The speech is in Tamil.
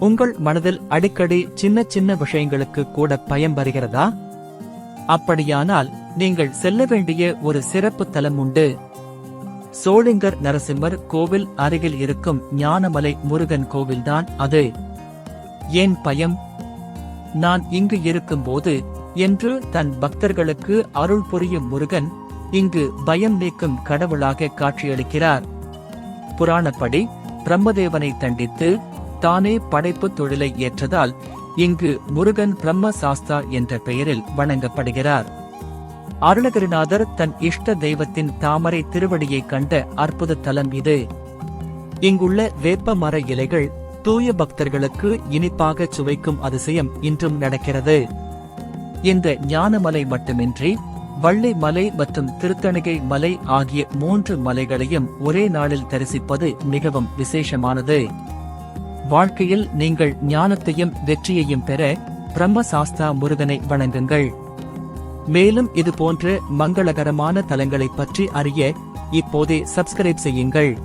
உங்கள் மனதில் அடிக்கடி சின்ன சின்ன விஷயங்களுக்கு கூட பயம் வருகிறதா? அப்படியானால் நீங்கள் செல்ல வேண்டிய ஒரு சிறப்பு தலம் உண்டு. சோளிங்கர் நரசிம்மர் கோவில் அருகில் இருக்கும் ஞானமலை முருகன் கோவில்தான் அது. ஏன் பயம்? நான் இங்கு இருக்கும்போது என்று தன் பக்தர்களுக்கு அருள் புரியும் முருகன் இங்கு பயம் நீக்கும் கடவுளாக காட்சியளிக்கிறார். புராணப்படி பிரம்மதேவனை தண்டித்து தானே படைப்பு தொழிலை ஏற்றதால் இங்கு முருகன் பிரம்ம சாஸ்தா என்ற பெயரில் வணங்கப்படுகிறார். அருணகிரிநாதர் தன் இஷ்ட தெய்வத்தின் தாமரை திருவடியை கண்ட அற்புத தலம் இது. இங்குள்ள வேப்ப மர இலைகள் தூய பக்தர்களுக்கு இனிப்பாக சுவைக்கும் அதிசயம் இன்றும் நடக்கிறது. இந்த ஞானமலை மட்டுமின்றி வள்ளி மலை மற்றும் திருத்தணிகை மலை ஆகிய மூன்று மலைகளையும் ஒரே நாளில் தரிசிப்பது மிகவும் விசேஷமானது. வாழ்க்கையில் நீங்கள் ஞானத்தையும் வெற்றியையும் பெற பிரம்மசாஸ்தா முருகனை வணங்குங்கள். மேலும் இது போன்ற மங்களகரமான தலங்களைப் பற்றி அறிய இப்போதே சப்ஸ்கிரைப் செய்யுங்கள்.